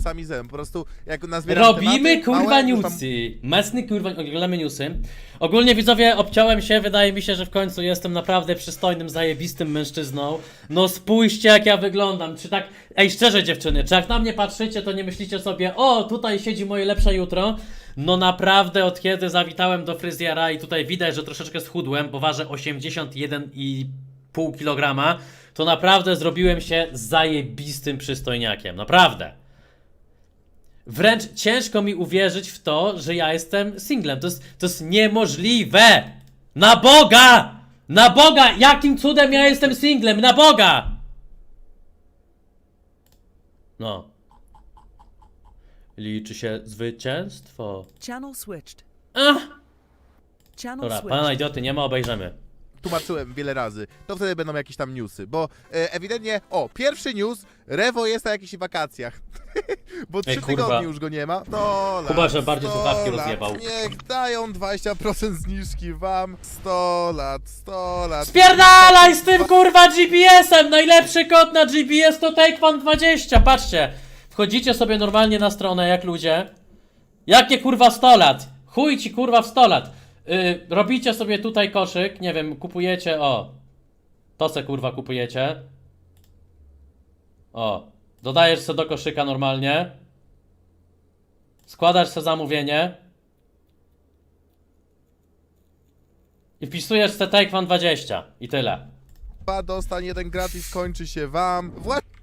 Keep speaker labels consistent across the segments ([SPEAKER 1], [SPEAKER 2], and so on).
[SPEAKER 1] sami ze mną. Po prostu jak nazbieram
[SPEAKER 2] Robimy
[SPEAKER 1] tematy,
[SPEAKER 2] kurwa
[SPEAKER 1] małe, już tam-
[SPEAKER 2] newsy. Masny kurwa, oglądamy newsy. Ogólnie widzowie, obciąłem się, wydaje mi się, że w końcu jestem naprawdę przystojnym, zajebistym mężczyzną. No spójrzcie jak ja wyglądam, czy tak... Ej, szczerze dziewczyny, czy jak na mnie patrzycie, to nie myślicie sobie, o, tutaj siedzi moje lepsze jutro? No naprawdę, od kiedy zawitałem do fryzjera i tutaj widać, że troszeczkę schudłem, bo ważę 81,5 kg, to naprawdę zrobiłem się zajebistym przystojniakiem, naprawdę. Wręcz ciężko mi uwierzyć w to, że ja jestem singlem. To jest, to jest niemożliwe! Na Boga! Na Boga! Jakim cudem ja jestem singlem? Na Boga! No. Liczy się zwycięstwo.
[SPEAKER 3] Channel switched.
[SPEAKER 2] Ach!
[SPEAKER 3] Channel
[SPEAKER 2] Dobra,
[SPEAKER 3] switched.
[SPEAKER 2] pana idioty, nie ma, obejrzymy.
[SPEAKER 1] Tłumaczyłem wiele razy, to wtedy będą jakieś tam newsy, bo e, ewidentnie, o, pierwszy news, Rewo jest na jakichś wakacjach, bo trzy
[SPEAKER 2] kurwa.
[SPEAKER 1] tygodnie już go nie ma, to
[SPEAKER 2] Kuba, że bardziej
[SPEAKER 1] 100
[SPEAKER 2] słuchawki rozjebał.
[SPEAKER 1] Niech dają 20% zniżki wam, 100 lat, 100 lat.
[SPEAKER 2] Spierdalaj z tym kurwa GPS-em! Najlepszy kod na GPS to TakeOne20, patrzcie! Wchodzicie sobie normalnie na stronę jak ludzie. Jakie kurwa 100 lat? Chuj ci kurwa w 100 lat. Yy, robicie sobie tutaj koszyk, nie wiem, kupujecie, o. To se kurwa kupujecie. O. Dodajesz se do koszyka normalnie. Składasz se zamówienie. I wpisujesz se TakeOne20 i tyle.
[SPEAKER 1] Dostań jeden gratis, kończy się wam. Właśnie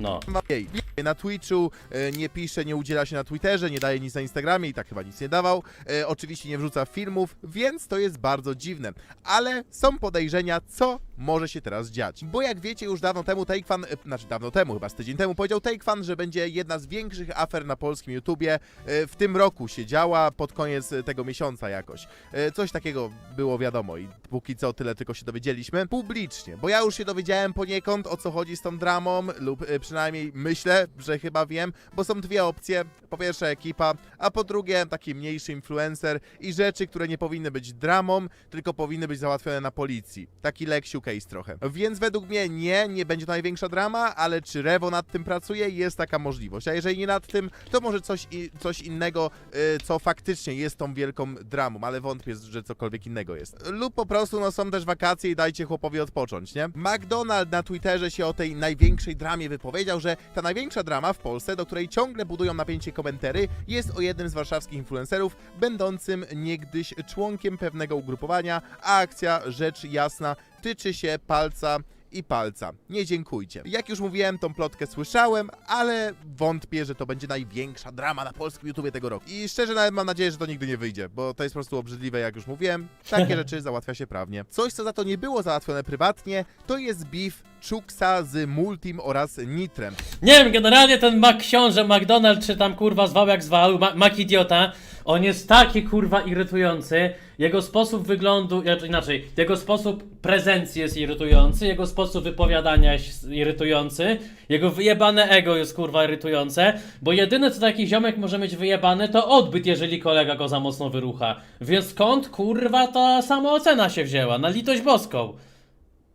[SPEAKER 2] No.
[SPEAKER 1] jej. Na Twitchu e, nie pisze, nie udziela się na Twitterze, nie daje nic na Instagramie i tak chyba nic nie dawał. E, oczywiście nie wrzuca filmów, więc to jest bardzo dziwne. Ale są podejrzenia, co może się teraz dziać. Bo jak wiecie, już dawno temu TakeFan, e, znaczy dawno temu, chyba z tydzień temu, powiedział TakeFan, że będzie jedna z większych afer na polskim YouTubie. W tym roku się działa, pod koniec tego miesiąca jakoś. Coś takiego było wiadomo i póki co tyle tylko się dowiedzieliśmy. Publicznie, bo ja już się dowiedziałem poniekąd o co chodzi z tą dramą, lub przynajmniej myślę, że chyba wiem, bo są dwie opcje. Po pierwsze ekipa, a po drugie taki mniejszy influencer i rzeczy, które nie powinny być dramą, tylko powinny być załatwione na policji. Taki Lexiu case trochę. Więc według mnie nie, nie będzie to największa drama, ale czy Rewo nad tym pracuje, jest taka możliwość. A jeżeli nie nad tym, to może coś, coś innego, y, co faktycznie jest tą wielką dramą, ale wątpię, że cokolwiek innego jest. Lub po prostu, no są też wakacje i dajcie chłopowi odpocząć, nie? McDonald na Twitterze się o tej największej dramie wypowiedział, że ta największa drama w Polsce, do której ciągle budują napięcie komentary, jest o jednym z warszawskich influencerów, będącym niegdyś członkiem pewnego ugrupowania, a akcja, rzecz jasna, tyczy się palca i palca. Nie dziękujcie. Jak już mówiłem, tą plotkę słyszałem, ale wątpię, że to będzie największa drama na polskim YouTubie tego roku. I szczerze nawet mam nadzieję, że to nigdy nie wyjdzie, bo to jest po prostu obrzydliwe, jak już mówiłem. Takie rzeczy załatwia się prawnie. Coś, co za to nie było załatwione prywatnie, to jest beef Czuksa z Multim oraz Nitrem.
[SPEAKER 2] Nie wiem, generalnie ten Mac książę McDonald, czy tam kurwa zwał jak zwał, Ma- Mac idiota, on jest taki kurwa irytujący. Jego sposób wyglądu, inaczej, jego sposób prezencji jest irytujący, jego sposób wypowiadania jest irytujący, jego wyjebane ego jest kurwa irytujące, bo jedyne co taki ziomek może mieć wyjebane to odbyt, jeżeli kolega go za mocno wyrucha. Więc skąd kurwa ta samoocena się wzięła? Na litość boską.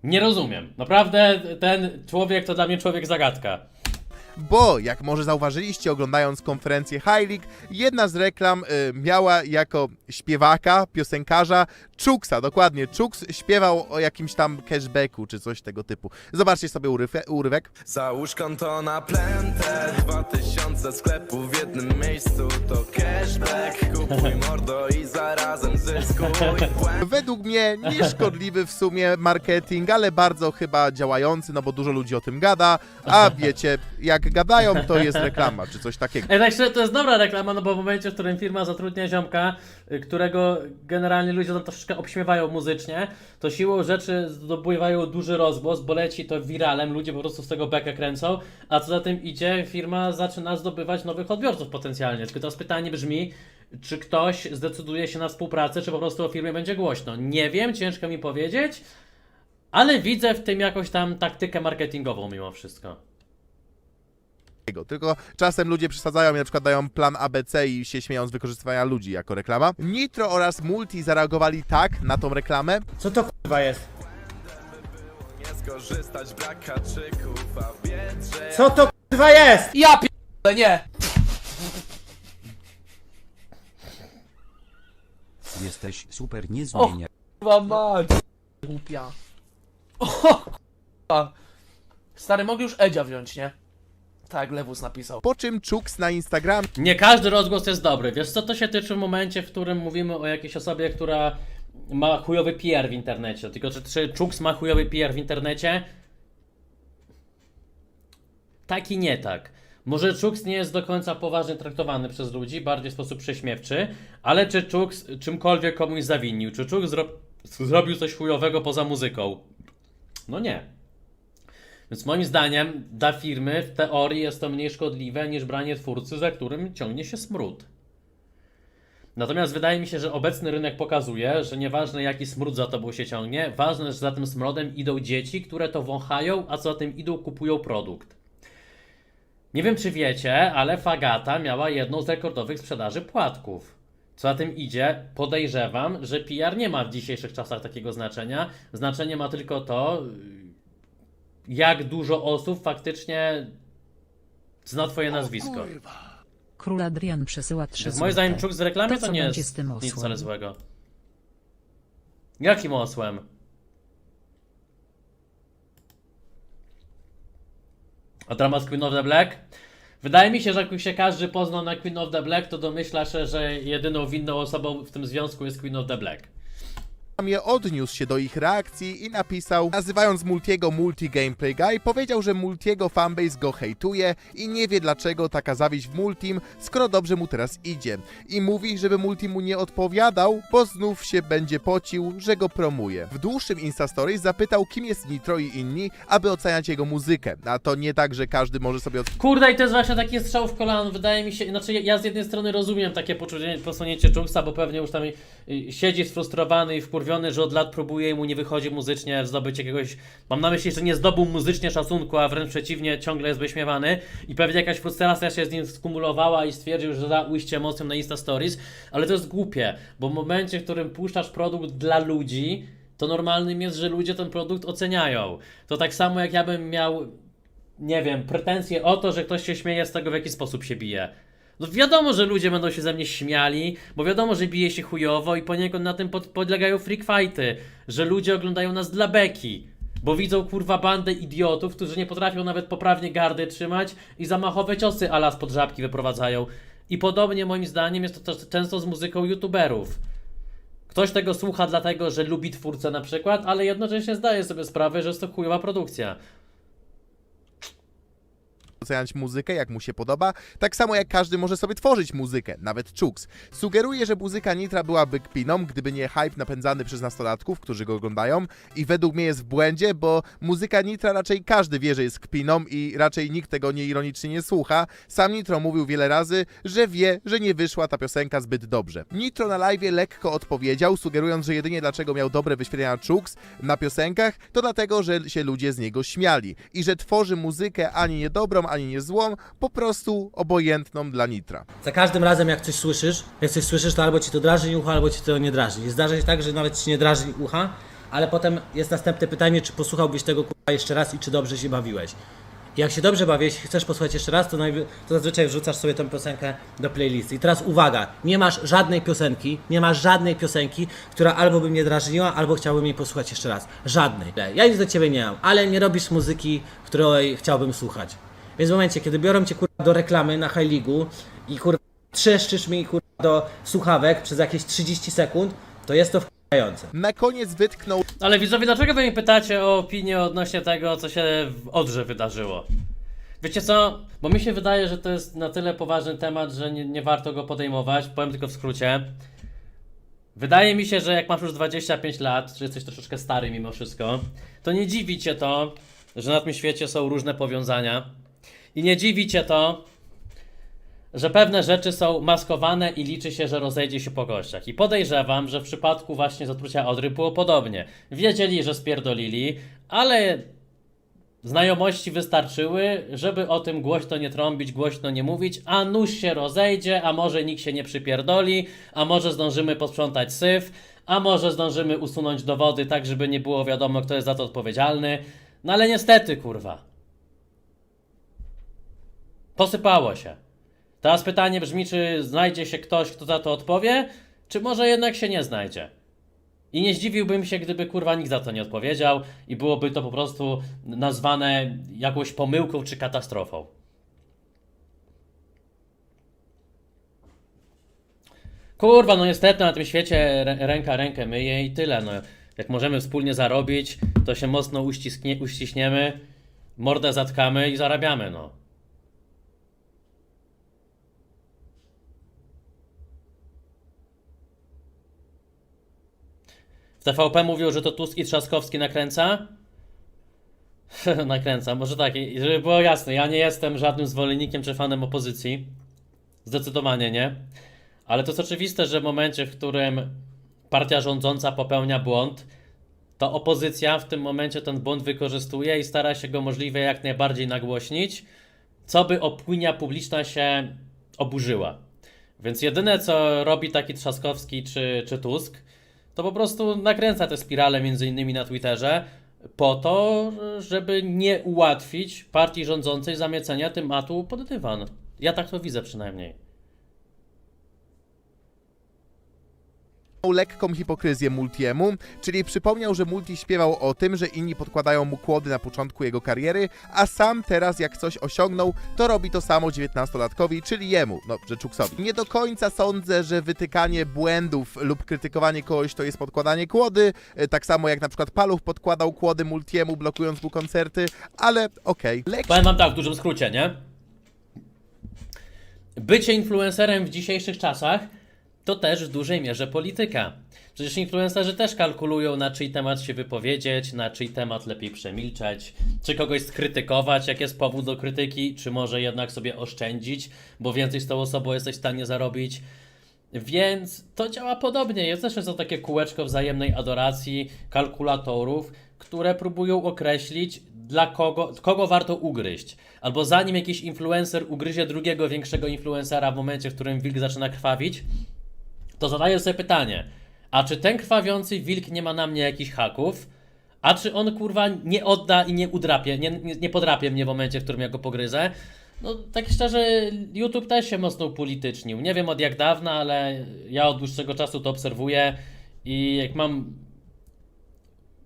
[SPEAKER 2] Nie rozumiem. Naprawdę ten człowiek to dla mnie człowiek zagadka.
[SPEAKER 1] Bo, jak może zauważyliście oglądając konferencję High League, jedna z reklam y, miała jako śpiewaka, piosenkarza Czuksa, dokładnie. Czuks śpiewał o jakimś tam cashbacku czy coś tego typu. Zobaczcie sobie urywe, urywek.
[SPEAKER 4] Załóż konto na plentę Dwa tysiące sklepów w jednym miejscu To cashback Kupuj mordo i zarazem zyskuj
[SPEAKER 1] Według mnie nieszkodliwy w sumie marketing, ale bardzo chyba działający, no bo dużo ludzi o tym gada, a wiecie, jak gadają, to jest reklama czy coś takiego.
[SPEAKER 2] Ej, tak szczerze, to jest dobra reklama, no bo w momencie, w którym firma zatrudnia ziomka, y, którego generalnie ludzie tam troszeczkę obśmiewają muzycznie, to siłą rzeczy zdobywają duży rozgłos, bo leci to wiralem, ludzie po prostu z tego bekę kręcą, a co za tym idzie, firma zaczyna zdobywać nowych odbiorców potencjalnie. Tylko teraz pytanie brzmi, czy ktoś zdecyduje się na współpracę, czy po prostu o firmie będzie głośno. Nie wiem, ciężko mi powiedzieć, ale widzę w tym jakąś tam taktykę marketingową mimo wszystko.
[SPEAKER 1] Tylko czasem ludzie przesadzają i na przykład dają plan ABC i się śmieją z wykorzystywania ludzi jako reklama. Nitro oraz Multi zareagowali tak na tą reklamę,
[SPEAKER 5] Co to kurwa jest?
[SPEAKER 4] nie skorzystać brak haczyków A w biedrze
[SPEAKER 5] Co to kurwa jest?
[SPEAKER 6] Ja p***le, nie!
[SPEAKER 5] Jesteś super niezmiennie.
[SPEAKER 6] Kurwa mać. Głupia. O, kurwa. Stary, mogę już Edzia wziąć, nie? Tak, Lewus napisał.
[SPEAKER 1] Po czym Chuks na Instagramie
[SPEAKER 2] Nie każdy rozgłos jest dobry. Wiesz co, to się tyczy w momencie, w którym mówimy o jakiejś osobie, która ma chujowy PR w internecie. Tylko czy, czy Chuks ma chujowy PR w internecie? Tak i nie tak. Może Chuks nie jest do końca poważnie traktowany przez ludzi, bardziej w sposób prześmiewczy, ale czy Chuks czymkolwiek komuś zawinił? Czy Chuks zro zrobił coś chujowego poza muzyką? No nie. Więc moim zdaniem dla firmy w teorii jest to mniej szkodliwe niż branie twórcy, za którym ciągnie się smród. Natomiast wydaje mi się, że obecny rynek pokazuje, że nieważne jaki smród za tobą się ciągnie, ważne, że za tym smrodem idą dzieci, które to wąchają, a co za tym idą kupują produkt. Nie wiem czy wiecie, ale Fagata miała jedną z rekordowych sprzedaży płatków. Co za tym idzie, podejrzewam, że PR nie ma w dzisiejszych czasach takiego znaczenia. Znaczenie ma tylko to, jak dużo osób faktycznie zna twoje nazwisko.
[SPEAKER 7] Król Adrian przesyła 3
[SPEAKER 2] Więc moim zdaniem
[SPEAKER 7] złote.
[SPEAKER 2] czuk z reklamy
[SPEAKER 7] To
[SPEAKER 2] to,
[SPEAKER 7] co
[SPEAKER 2] nie
[SPEAKER 7] będzie
[SPEAKER 2] jest
[SPEAKER 7] tym
[SPEAKER 2] nic
[SPEAKER 7] osłem?
[SPEAKER 2] wcale złego. Jakim osłem? A dramat Queen of the Black? Wydaje mi się, że jak się każdy poznał na Queen of the Black, to domyśla się, że jedyną winną osobą w tym związku jest Queen of the Black.
[SPEAKER 1] Odniósł się do ich reakcji i napisał, nazywając Multiego Multi Gameplay Guy, powiedział, że Multiego fanbase go hejtuje i nie wie dlaczego taka zawiść w Multim, skoro dobrze mu teraz idzie. I mówi, żeby Multi mu nie odpowiadał, bo znów się będzie pocił, że go promuje. W dłuższym Instastories zapytał, kim jest Nitro i inni, aby oceniać jego muzykę. A to nie tak, że każdy może sobie
[SPEAKER 2] Kurde, i to jest właśnie taki strzał w kolano, wydaje mi się, znaczy ja- z jednej strony rozumiem takie poczucie, posunięcie Chucksa, bo pewnie już tam siedzi sfrustrowany i wkurwiony, że od lat próbuje i mu nie wychodzi muzycznie zdobyć jakiegoś, mam na myśli, że nie zdobył muzycznie szacunku, a wręcz przeciwnie, ciągle jest wyśmiewany i pewnie jakaś frustracja się z nim skumulowała i stwierdził, że da ujście emocjom na Insta Stories, ale to jest głupie, bo w momencie, w którym puszczasz produkt dla ludzi, to normalnym jest, że ludzie ten produkt oceniają. To tak samo jak ja bym miał nie wiem, pretensje o to, że ktoś się śmieje z tego, w jaki sposób się bije. No wiadomo, że ludzie będą się ze mnie śmiali, bo wiadomo, że bije się chujowo i poniekąd na tym pod, podlegają freak fighty, że ludzie oglądają nas dla beki, bo widzą kurwa bandę idiotów, którzy nie potrafią nawet poprawnie gardy trzymać i zamachowe ciosy ala spod żabki wyprowadzają. I podobnie moim zdaniem jest to też często z muzyką youtuberów. Ktoś tego słucha dlatego, że lubi twórcę na przykład, ale jednocześnie zdaje sobie sprawę, że jest to chujowa produkcja.
[SPEAKER 1] Oceniać muzykę, jak mu się podoba, tak samo jak każdy może sobie tworzyć muzykę, nawet Chuks. Sugeruje, że muzyka Nitra byłaby kpiną, gdyby nie hype napędzany przez nastolatków, którzy go oglądają i według mnie jest w błędzie, bo muzyka Nitra raczej każdy wie, że jest kpiną i raczej nikt tego nieironicznie nie słucha. Sam Nitro mówił wiele razy, że wie, że nie wyszła ta piosenka zbyt dobrze. Nitro na live lekko odpowiedział, sugerując, że jedynie dlaczego miał dobre wyświetlenia Chuks na piosenkach, to dlatego, że się ludzie z niego śmiali i że tworzy muzykę ani nie dobrą, ani nie złą, po prostu obojętną dla Nitra.
[SPEAKER 8] Za każdym razem jak coś słyszysz, jak coś słyszysz, to albo ci to drażni ucha, albo ci to nie drażni. Zdarza się tak, że nawet ci nie drażni ucha, ale potem jest następne pytanie, czy posłuchałbyś tego kurwa jeszcze raz i czy dobrze się bawiłeś. Jak się dobrze bawiłeś i chcesz posłuchać jeszcze raz, to, najwy- to zazwyczaj wrzucasz sobie tę piosenkę do playlisty. I teraz uwaga, nie masz żadnej piosenki, nie masz żadnej piosenki, która albo by mnie drażniła, albo chciałbym jej posłuchać jeszcze raz. Żadnej. Ja nic do ciebie nie mam, ale nie robisz muzyki, której chciałbym słuchać. Więc w momencie, kiedy biorą cię kurwa do reklamy na High League'u i kurwa trzeszczysz mi kurwa do słuchawek przez jakieś 30 sekund, to jest to wkurzające.
[SPEAKER 1] Na koniec wytknął
[SPEAKER 2] Ale widzowie, dlaczego wy mnie pytacie o opinię odnośnie tego, co się w Odrze wydarzyło? Wiecie co? Bo mi się wydaje, że to jest na tyle poważny temat, że nie, nie warto go podejmować. Powiem tylko w skrócie. Wydaje mi się, że jak masz już 25 lat, czy jesteś troszeczkę stary mimo wszystko, to nie dziwi cię to, że na tym świecie są różne powiązania. I nie dziwi cię to, że pewne rzeczy są maskowane i liczy się, że rozejdzie się po gościach. I podejrzewam, że w przypadku właśnie zatrucia Odry było podobnie. Wiedzieli, że spierdolili, ale znajomości wystarczyły, żeby o tym głośno nie trąbić, głośno nie mówić, a nóż się rozejdzie, a może nikt się nie przypierdoli, a może zdążymy posprzątać syf, a może zdążymy usunąć dowody tak, żeby nie było wiadomo, kto jest za to odpowiedzialny. No ale niestety, kurwa. Posypało się. Teraz pytanie brzmi, czy znajdzie się ktoś, kto za to odpowie, czy może jednak się nie znajdzie. I nie zdziwiłbym się, gdyby kurwa nikt za to nie odpowiedział i byłoby to po prostu nazwane jakąś pomyłką czy katastrofą. Kurwa, no niestety na tym świecie rę- ręka rękę myje i tyle. No, jak możemy wspólnie zarobić, to się mocno uścisknie, uściśniemy, mordę zatkamy i zarabiamy, no. W TVP mówił, że to Tusk i Trzaskowski nakręca. nakręca, może tak, i żeby było jasne, ja nie jestem żadnym zwolennikiem czy fanem opozycji. Zdecydowanie nie. Ale to jest oczywiste, że w momencie, w którym partia rządząca popełnia błąd, to opozycja w tym momencie ten błąd wykorzystuje i stara się go możliwie jak najbardziej nagłośnić, co by opinia publiczna się oburzyła. Więc jedyne co robi taki Trzaskowski czy, czy Tusk, to po prostu nakręca tę spiralę między innymi na Twitterze po to, żeby nie ułatwić partii rządzącej zamiecenia tematu pod dywan. Ja tak to widzę przynajmniej.
[SPEAKER 1] Lekką hipokryzję Multiemu, czyli przypomniał, że Multi śpiewał o tym, że inni podkładają mu kłody na początku jego kariery, a sam teraz jak coś osiągnął, to robi to samo 19-latkowi, czyli jemu, no, Rzeczuksowi. Nie do końca sądzę, że wytykanie błędów lub krytykowanie kogoś to jest podkładanie kłody, e, tak samo jak na przykład Paluch podkładał kłody Multiemu, blokując mu koncerty, ale okej. Lekcja
[SPEAKER 2] Powiem wam tak, w dużym skrócie, nie? Bycie influencerem w dzisiejszych czasach to też w dużej mierze polityka. Przecież influencerzy też kalkulują, na czyj temat się wypowiedzieć, na czyj temat lepiej przemilczeć, czy kogoś skrytykować, jak jest powód do krytyki, czy może jednak sobie oszczędzić, bo więcej z tą osobą jesteś w stanie zarobić. Więc to działa podobnie. Jest też to takie kółeczko wzajemnej adoracji kalkulatorów, które próbują określić, dla kogo, kogo warto ugryźć. Albo zanim jakiś influencer ugryzie drugiego większego influencera w momencie, w którym wilk zaczyna krwawić, to zadaję sobie pytanie, a czy ten krwawiący wilk nie ma na mnie jakichś haków? A czy on kurwa nie odda i nie udrapie, nie, nie, nie podrapie mnie w momencie, w którym ja go pogryzę? No tak szczerze, YouTube też się mocno upolitycznił. Nie wiem od jak dawna, ale ja od dłuższego czasu to obserwuję i jak mam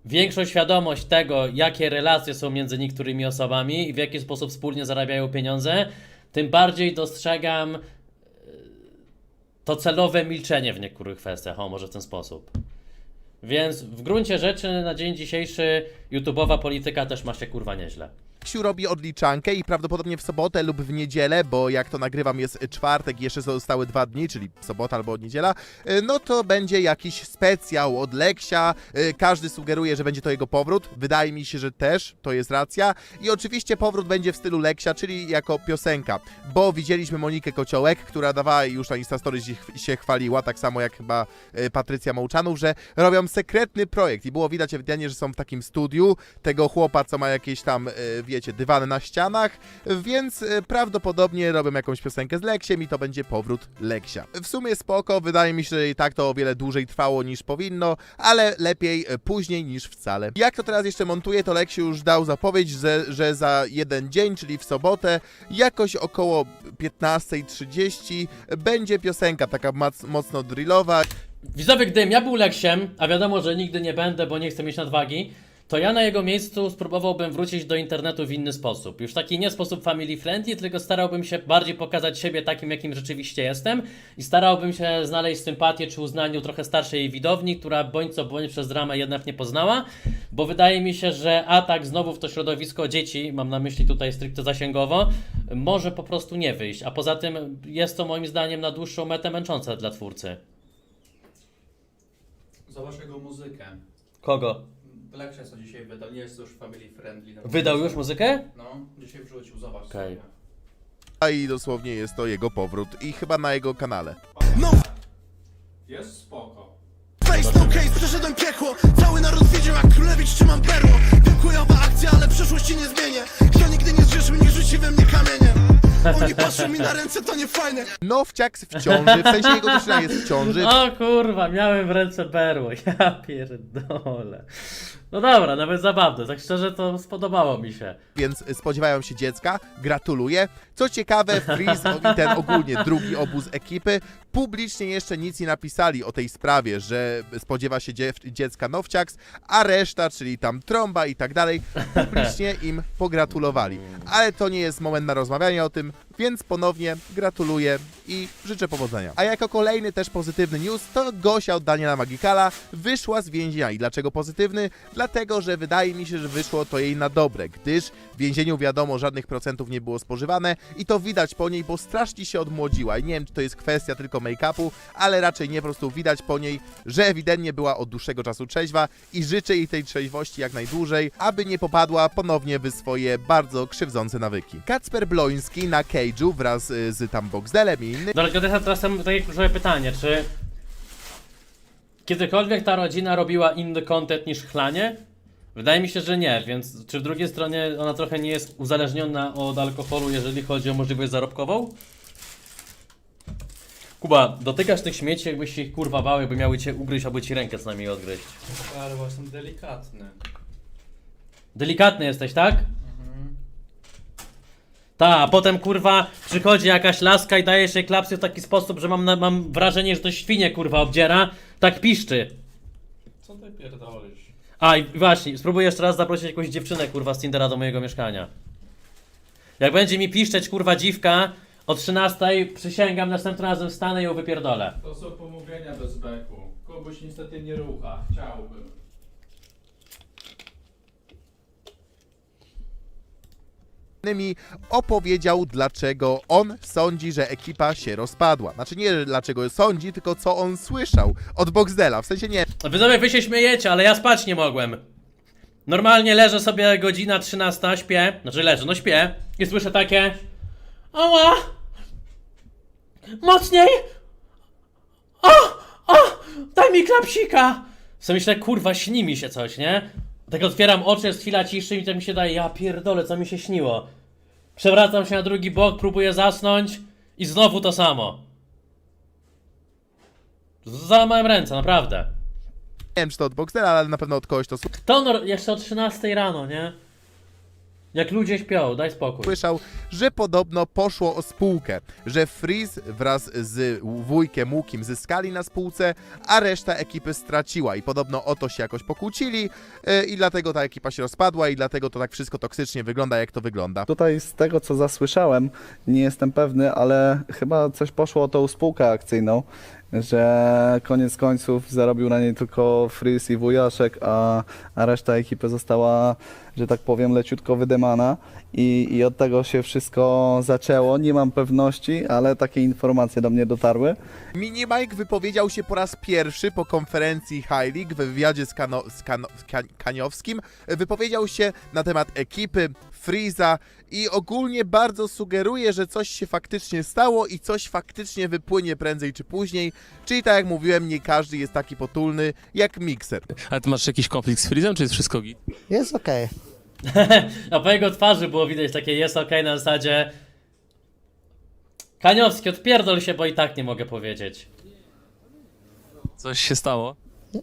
[SPEAKER 2] większą świadomość tego, jakie relacje są między niektórymi osobami i w jaki sposób wspólnie zarabiają pieniądze, tym bardziej dostrzegam to celowe milczenie w niektórych kwestiach, o może w ten sposób. Więc w gruncie rzeczy na dzień dzisiejszy YouTube'owa polityka też ma się kurwa nieźle.
[SPEAKER 1] Ksiu robi odliczankę i prawdopodobnie w sobotę lub w niedzielę, bo jak to nagrywam jest czwartek, jeszcze zostały dwa dni, czyli sobota albo niedziela, y, no to będzie jakiś specjał od Leksia. y, Każdy sugeruje, że będzie to jego powrót. Wydaje mi się, że też to jest racja. I oczywiście powrót będzie w stylu Leksia, czyli jako piosenka, bo widzieliśmy Monikę Kociołek, która dawała już na Instastory się ch- się chwaliła, tak samo jak chyba y, Patrycja Mołczanów, że robią sekretny projekt i było widać ewidentnie, że są w takim studiu tego chłopa, co ma jakieś tam, y, wiecie, dywany na ścianach, więc y, prawdopodobnie robią jakąś piosenkę z Leksiem i to będzie powrót Leksia. W sumie spoko, wydaje mi się, że i tak to o wiele dłużej trwało niż powinno, ale lepiej y, później niż wcale. Jak to teraz jeszcze montuję, to Leksiu już dał zapowiedź, że, że za jeden dzień, czyli w sobotę, jakoś około 15.30 będzie piosenka taka mocno drillowa,
[SPEAKER 2] Widzowie, gdybym ja był Leksiem, a wiadomo, że nigdy nie będę, bo nie chcę mieć nadwagi, to ja na jego miejscu spróbowałbym wrócić do internetu w inny sposób. Już taki nie sposób family friendly, tylko starałbym się bardziej pokazać siebie takim, jakim rzeczywiście jestem i starałbym się znaleźć sympatię czy uznaniu trochę starszej widowni, która bądź co bądź przez dramę jednak nie poznała, bo wydaje mi się, że atak znowu w to środowisko dzieci, mam na myśli tutaj stricte zasięgowo, może po prostu nie wyjść, a poza tym jest to moim zdaniem na dłuższą metę męczące dla twórcy.
[SPEAKER 9] Zobacz jego muzykę.
[SPEAKER 2] Kogo?
[SPEAKER 9] Leksia co dzisiaj wydał, nie jest to już family friendly.
[SPEAKER 2] Wydał już muzykę?
[SPEAKER 9] No, dzisiaj wrzucił, zobacz
[SPEAKER 2] Okej.
[SPEAKER 9] sobie.
[SPEAKER 1] i dosłownie jest to jego powrót i chyba na jego kanale.
[SPEAKER 9] Jest spoko.
[SPEAKER 4] Face no case, przeszedłem piekło Cały naród widział jak królewicz trzymam perło Wiem chujowa akcja, ale przyszłości nie zmienię Kto nigdy nie zgrzeszył, niech rzuci we mnie kamieniem Oni patrzą mi na ręce, to nie fajne
[SPEAKER 1] Nowciak w ciąży, w sensie jego dziewczyna jest w ciąży.
[SPEAKER 2] O kurwa, miałem w ręce berło, ja pierdolę. No dobra, nawet zabawne, tak szczerze to spodobało mi się.
[SPEAKER 1] więc spodziewają się dziecka. Gratuluję. Co ciekawe, Freeze o- i ten ogólnie drugi obóz ekipy publicznie jeszcze nic nie napisali o tej sprawie, że spodziewa się dziew- dziecka Nowciaks, a reszta, czyli tam Tromba i tak dalej, publicznie im pogratulowali. Ale to nie jest moment na rozmawianie o tym, więc ponownie gratuluję i życzę powodzenia. A jako kolejny też pozytywny news, to Gosia od Daniela Magikala wyszła z więzienia. I dlaczego pozytywny? Dlatego, że wydaje mi się, że wyszło to jej na dobre, gdyż w więzieniu wiadomo, żadnych procentów nie było spożywane i to widać po niej, bo strasznie się odmłodziła. I nie wiem, czy to jest kwestia tylko make-upu, ale raczej nie, po prostu widać po niej, że ewidentnie była od dłuższego czasu trzeźwa i życzę jej tej trzeźwości jak najdłużej, aby nie popadła ponownie w swoje bardzo krzywdzące nawyki. Kacper Bloński na Cage'u wraz y, z tam Boxdelem i innymi
[SPEAKER 2] No ale teraz, teraz mam takie kluczowe pytanie, czy kiedykolwiek ta rodzina robiła inny content niż chlanie? Wydaje mi się, że nie, więc czy w drugiej stronie ona trochę nie jest uzależniona od alkoholu, jeżeli chodzi o możliwość zarobkową? Kuba, dotykasz tych śmieci, jakbyś się ich kurwa bał, jakby miały cię ugryźć, albo ci rękę co najmniej odgryźć.
[SPEAKER 9] Ale właśnie delikatny.
[SPEAKER 2] Delikatny jesteś, tak? Ta, a potem kurwa przychodzi jakaś laska i daje się klapsy w taki sposób, że mam, na, mam wrażenie, że to świnie kurwa obdziera, tak piszczy.
[SPEAKER 9] Co ty pierdolisz?
[SPEAKER 2] A i właśnie, spróbuję jeszcze raz zaprosić jakąś dziewczynę kurwa z Tindera do mojego mieszkania. Jak będzie mi piszczeć kurwa dziwka o 13, przysięgam następnym razem wstanę i ją wypierdolę.
[SPEAKER 9] To są pomówienia bez beku. Kogoś niestety nie rucha. Chciałbym.
[SPEAKER 1] Innymi opowiedział, dlaczego on sądzi, że ekipa się rozpadła. Znaczy nie dlaczego sądzi, tylko co on słyszał od Boxdela. W sensie nie,
[SPEAKER 2] Wy sobie wy się śmiejecie, ale ja spać nie mogłem. Normalnie leżę sobie godzina 13, śpię, znaczy leżę, no śpię i słyszę takie Ała! Mocniej! O! O! Daj mi klapsika! Co myślę, kurwa, śni mi się coś, nie? Tak otwieram oczy, jest chwila ciszy i tak mi się daje, ja pierdolę, co mi się śniło. Przewracam się na drugi bok, próbuję zasnąć i znowu to samo. Załamałem ręce, naprawdę.
[SPEAKER 1] wiem, czy to od Boxdela, ale na pewno od kogoś to
[SPEAKER 2] To no, jeszcze o 13 rano, nie? Jak ludzie śpią, daj spokój.
[SPEAKER 1] słyszał, że podobno poszło o spółkę, że Freeze wraz z wujkiem Łukim zyskali na spółce, a reszta ekipy straciła i podobno o to się jakoś pokłócili yy, i dlatego ta ekipa się rozpadła i dlatego to tak wszystko toksycznie wygląda, jak to wygląda.
[SPEAKER 10] Tutaj z tego co zasłyszałem, nie jestem pewny, ale chyba coś poszło o tą spółkę akcyjną, że koniec końców zarobił na niej tylko Frys i Wujaszek, a, a reszta ekipy została, że tak powiem, leciutko wydemana i, i od tego się wszystko zaczęło. Nie mam pewności, ale takie informacje do mnie dotarły.
[SPEAKER 1] Mini Mike wypowiedział się po raz pierwszy po konferencji High League w wywiadzie z, Kano, z, Kano, z Kan- Kaniowskim. Wypowiedział się na temat ekipy, Freeza i ogólnie bardzo sugeruje, że coś się faktycznie stało i coś faktycznie wypłynie prędzej czy później. Czyli tak jak mówiłem, nie każdy jest taki potulny jak Mixer.
[SPEAKER 11] Ale ty masz jakiś konflikt z Freezem, czy jest wszystko git?
[SPEAKER 12] Jest okej.
[SPEAKER 2] A po jego twarzy było widać takie jest okej na zasadzie Kaniowski, odpierdol się, bo i tak nie mogę powiedzieć.
[SPEAKER 11] Coś się stało?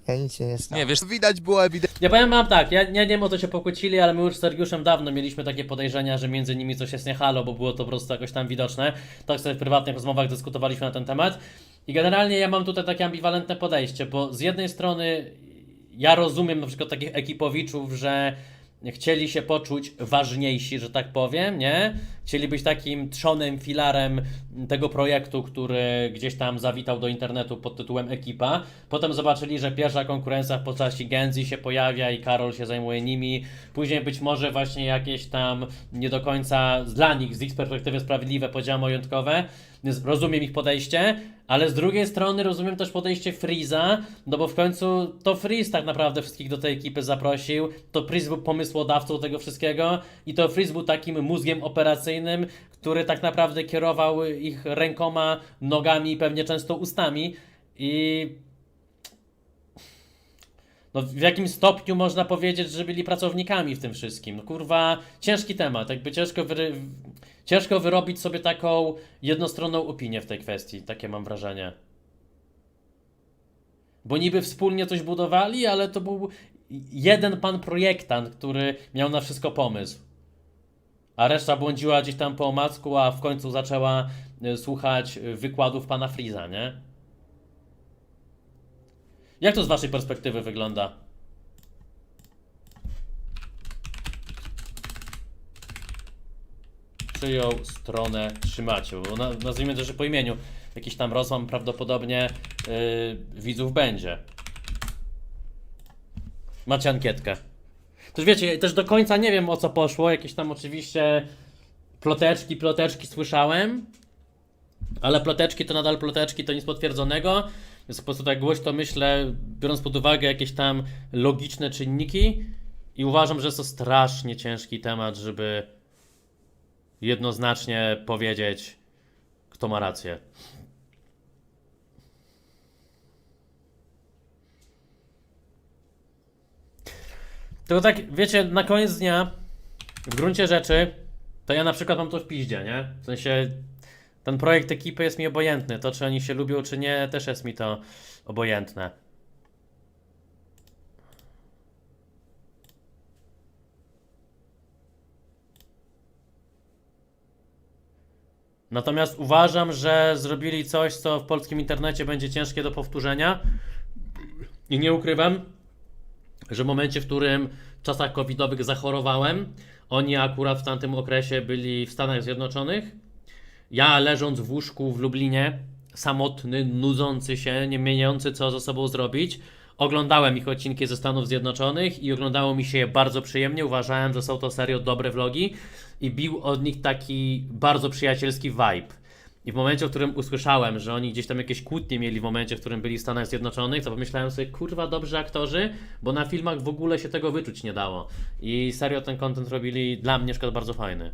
[SPEAKER 12] Nie, nic się nie stało.
[SPEAKER 11] Nie, wiesz,
[SPEAKER 1] Widać było ewidentnie,
[SPEAKER 2] Ja powiem wam tak, ja nie wiem o co się pokłócili, ale my już z Sergiuszem dawno mieliśmy takie podejrzenia, że między nimi coś jest nie halo, bo było to po prostu jakoś tam widoczne. Tak sobie w prywatnych rozmowach dyskutowaliśmy na ten temat. I generalnie ja mam tutaj takie ambiwalentne podejście, bo z jednej strony ja rozumiem na przykład takich ekipowiczów, że chcieli się poczuć ważniejsi, że tak powiem, nie? Chcieli być takim trzonem, filarem tego projektu, który gdzieś tam zawitał do internetu pod tytułem Ekipa. Potem zobaczyli, że pierwsza konkurencja w postaci Genzi się pojawia i Karol się zajmuje nimi. Później być może właśnie jakieś tam nie do końca dla nich, z ich perspektywy sprawiedliwe podziały majątkowe. Więc Rozumiem ich podejście, ale z drugiej strony rozumiem też podejście Freeza, no bo w końcu to Freeze tak naprawdę wszystkich do tej ekipy zaprosił, to Freeze był pomysłodawcą tego wszystkiego i to Freeze był takim mózgiem operacyjnym, który tak naprawdę kierował ich rękoma, nogami i pewnie często ustami. I no w jakim stopniu można powiedzieć, że byli pracownikami w tym wszystkim? No kurwa, ciężki temat, jakby ciężko, wyry... ciężko wyrobić sobie taką jednostronną opinię w tej kwestii, takie mam wrażenie. Bo niby wspólnie coś budowali, ale to był jeden pan projektant, który miał na wszystko pomysł. A reszta błądziła gdzieś tam po omacku, a w końcu zaczęła y, słuchać wykładów pana Friza, nie? Jak to z waszej perspektywy wygląda? Czyją stronę trzymacie? Bo na, nazwijmy to, że po imieniu. Jakiś tam rozłam prawdopodobnie yy, widzów będzie. Macie ankietkę. Też wiecie, też do końca nie wiem o co poszło. Jakieś tam oczywiście ploteczki, ploteczki słyszałem. Ale ploteczki to nadal ploteczki, to nic potwierdzonego. Więc po prostu tak głośno myślę, biorąc pod uwagę jakieś tam logiczne czynniki. I uważam, że jest to strasznie ciężki temat, żeby jednoznacznie powiedzieć, kto ma rację. Tylko tak, wiecie, na koniec dnia, w gruncie rzeczy, to ja na przykład mam to w piździe, nie? W sensie, ten projekt ekipy jest mi obojętny. To, czy oni się lubią, czy nie, też jest mi to obojętne. Natomiast uważam, że zrobili coś, co w polskim internecie będzie ciężkie do powtórzenia. I nie ukrywam, że w momencie, w którym w czasach covidowych zachorowałem, oni akurat w tamtym okresie byli w Stanach Zjednoczonych. Ja leżąc w łóżku w Lublinie, samotny, nudzący się, nie mający co ze sobą zrobić, oglądałem ich odcinki ze Stanów Zjednoczonych i oglądało mi się je bardzo przyjemnie. Uważałem, że są to serio dobre vlogi i bił od nich taki bardzo przyjacielski vibe. I w momencie, w którym usłyszałem, że oni gdzieś tam jakieś kłótnie mieli w momencie, w którym byli w Stanach Zjednoczonych, to pomyślałem sobie, kurwa, dobrzy aktorzy, bo na filmach w ogóle się tego wyczuć nie dało. I serio ten content robili dla mnie przykład bardzo fajny.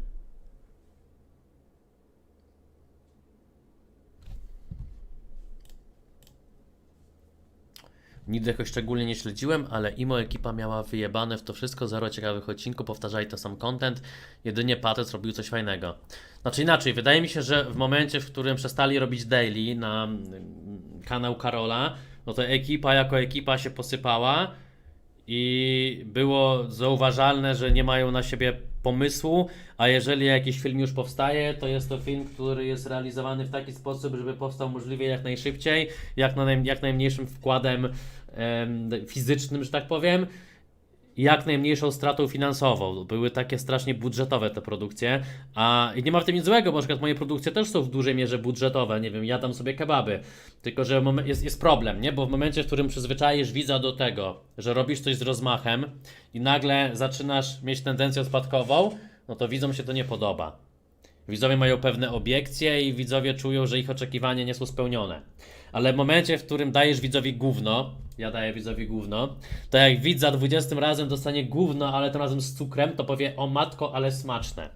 [SPEAKER 2] Nigdy jakoś szczególnie nie śledziłem, ale imo ekipa miała wyjebane w to wszystko, zero ciekawych odcinków, powtarzali ten sam content, jedynie Patec robił coś fajnego. Znaczy inaczej, wydaje mi się, że w momencie, w którym przestali robić daily na mm, kanał Karola, no to ekipa jako ekipa się posypała i było zauważalne, że nie mają na siebie pomysłu, a jeżeli jakiś film już powstaje, to jest to film, który jest realizowany w taki sposób, żeby powstał możliwie jak najszybciej, jak, na jak najmniejszym wkładem em, fizycznym, że tak powiem, jak najmniejszą stratą finansową. Były takie strasznie budżetowe te produkcje, a i nie ma w tym nic złego, bo na przykład moje produkcje też są w dużej mierze budżetowe, nie wiem, ja tam sobie kebaby, tylko że jest, jest problem, nie? Bo w momencie, w którym przyzwyczaisz widza do tego, że robisz coś z rozmachem i nagle zaczynasz mieć tendencję spadkową, no to widzom się to nie podoba. Widzowie mają pewne obiekcje i widzowie czują, że ich oczekiwania nie są spełnione. Ale w momencie, w którym dajesz widzowi gówno, ja daję widzowi gówno, to jak widz za 20 razem dostanie gówno, ale tym razem z cukrem, to powie o matko, ale smaczne.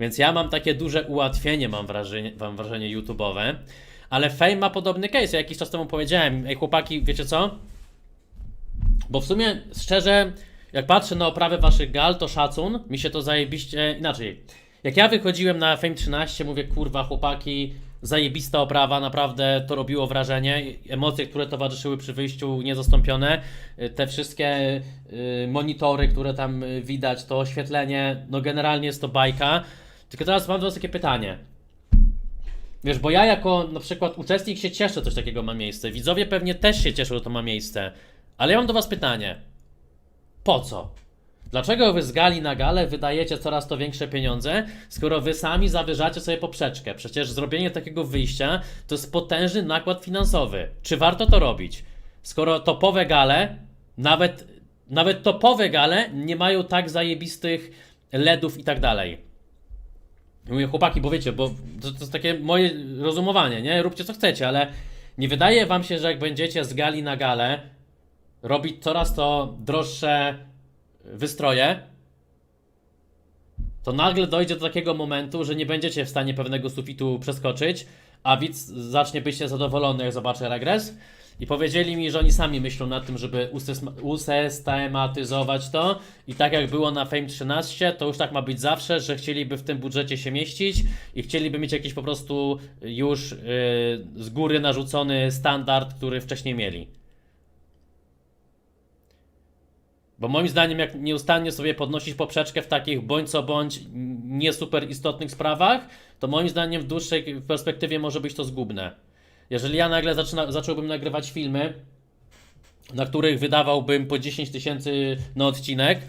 [SPEAKER 2] Więc ja mam takie duże ułatwienie, mam wrażenie, mam wrażenie YouTube'owe. Ale Fame ma podobny case. Ja jakiś czas temu powiedziałem, ej chłopaki, wiecie co? Bo w sumie, szczerze, jak patrzę na oprawę waszych gal, to szacun, mi się to zajebiście inaczej. Jak ja wychodziłem na Fame 13, mówię, kurwa, chłopaki, zajebista oprawa, naprawdę to robiło wrażenie. Emocje, które towarzyszyły przy wyjściu, niezastąpione. Y, Te wszystkie y, monitory, które tam y, widać, to oświetlenie, no generalnie jest to bajka. Tylko teraz mam do was takie pytanie. Wiesz, bo ja jako na przykład uczestnik się cieszę, że coś takiego ma miejsce. Widzowie pewnie też się cieszą, że to ma miejsce. Ale ja mam do was pytanie. Po co? Dlaczego wy z gali na galę wydajecie coraz to większe pieniądze, skoro wy sami zawyżacie sobie poprzeczkę? Przecież zrobienie takiego wyjścia to jest potężny nakład finansowy. Czy warto to robić? Skoro topowe gale, nawet, nawet topowe gale nie mają tak zajebistych LEDów i tak dalej. Mówię, chłopaki, bo wiecie, bo to, to jest takie moje rozumowanie, nie? Róbcie co chcecie, ale nie wydaje wam się, że jak będziecie z gali na galę robić coraz to droższe wystroje, to nagle dojdzie do takiego momentu, że nie będziecie w stanie pewnego sufitu przeskoczyć, a widz zacznie być niezadowolony, jak zobaczy regres. I powiedzieli mi, że oni sami myślą nad tym, żeby usystematyzować to. I tak jak było na Fame 13, to już tak ma być zawsze, że chcieliby w tym budżecie się mieścić i chcieliby mieć jakiś po prostu już yy, z góry narzucony standard, który wcześniej mieli. Bo moim zdaniem, jak nieustannie sobie podnosić poprzeczkę w takich bądź co bądź nie super istotnych sprawach, to moim zdaniem w dłuższej perspektywie może być to zgubne. Jeżeli ja nagle zaczyna, zacząłbym nagrywać filmy, na których wydawałbym po 10 tysięcy na odcinek,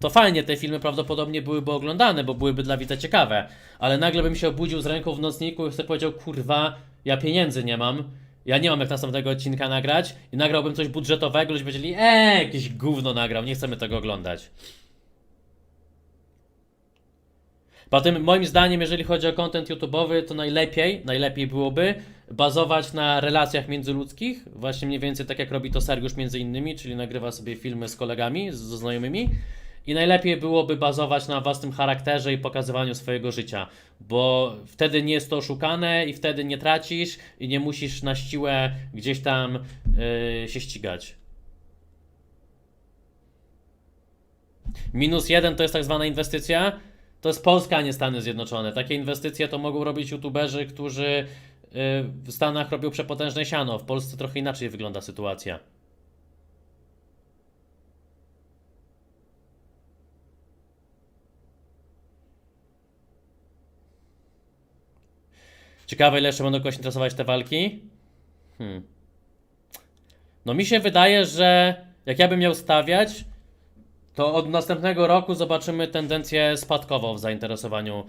[SPEAKER 2] to fajnie, te filmy prawdopodobnie byłyby oglądane, bo byłyby dla widza ciekawe. Ale nagle bym się obudził z ręką w nocniku i sobie powiedział, kurwa, ja pieniędzy nie mam, ja nie mam jak następnego odcinka nagrać i nagrałbym coś budżetowego, ludzie powiedzieli, eee, jakieś gówno nagrał, nie chcemy tego oglądać. Potem moim zdaniem, jeżeli chodzi o content YouTube'owy, to najlepiej, najlepiej byłoby bazować na relacjach międzyludzkich, właśnie mniej więcej tak jak robi to Sergiusz między innymi, czyli nagrywa sobie filmy z kolegami, z- znajomymi. I najlepiej byłoby bazować na własnym charakterze i pokazywaniu swojego życia, bo wtedy nie jest to oszukane i wtedy nie tracisz i nie musisz na siłę gdzieś tam yy, się ścigać. Minus jeden to jest tak zwana inwestycja. To jest Polska, a nie Stany Zjednoczone. Takie inwestycje to mogą robić youtuberzy, którzy yy, w Stanach robią przepotężne siano. W Polsce trochę inaczej wygląda sytuacja. Ciekawe, ile jeszcze będą kogoś interesować te walki. Hmm. No mi się wydaje, że jak ja bym miał stawiać, to od następnego roku zobaczymy tendencję spadkową w zainteresowaniu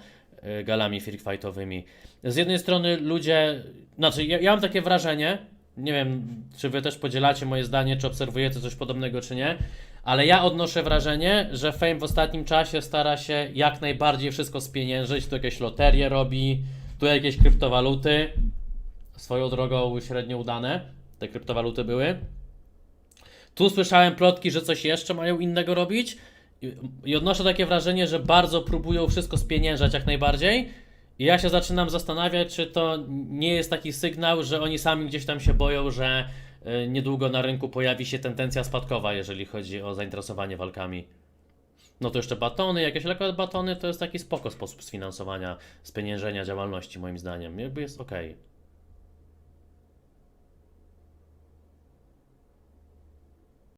[SPEAKER 2] y, galami fightowymi. Z jednej strony ludzie, znaczy ja, ja mam takie wrażenie, nie wiem czy wy też podzielacie moje zdanie, czy obserwujecie coś podobnego, czy nie, ale ja odnoszę wrażenie, że Fame w ostatnim czasie stara się jak najbardziej wszystko spieniężyć, tu jakieś loterie robi, tu jakieś kryptowaluty, swoją drogą średnio udane, te kryptowaluty były. Tu słyszałem plotki, że coś jeszcze mają innego robić i, odnoszę takie wrażenie, że bardzo próbują wszystko spieniężać jak najbardziej i ja się zaczynam zastanawiać, czy to nie jest taki sygnał, że oni sami gdzieś tam się boją, że y, niedługo na rynku pojawi się tendencja spadkowa, jeżeli chodzi o zainteresowanie walkami. No to jeszcze batony, jakieś lekko batony to jest taki spoko sposób sfinansowania, spieniężenia działalności moim zdaniem. Jakby jest okej.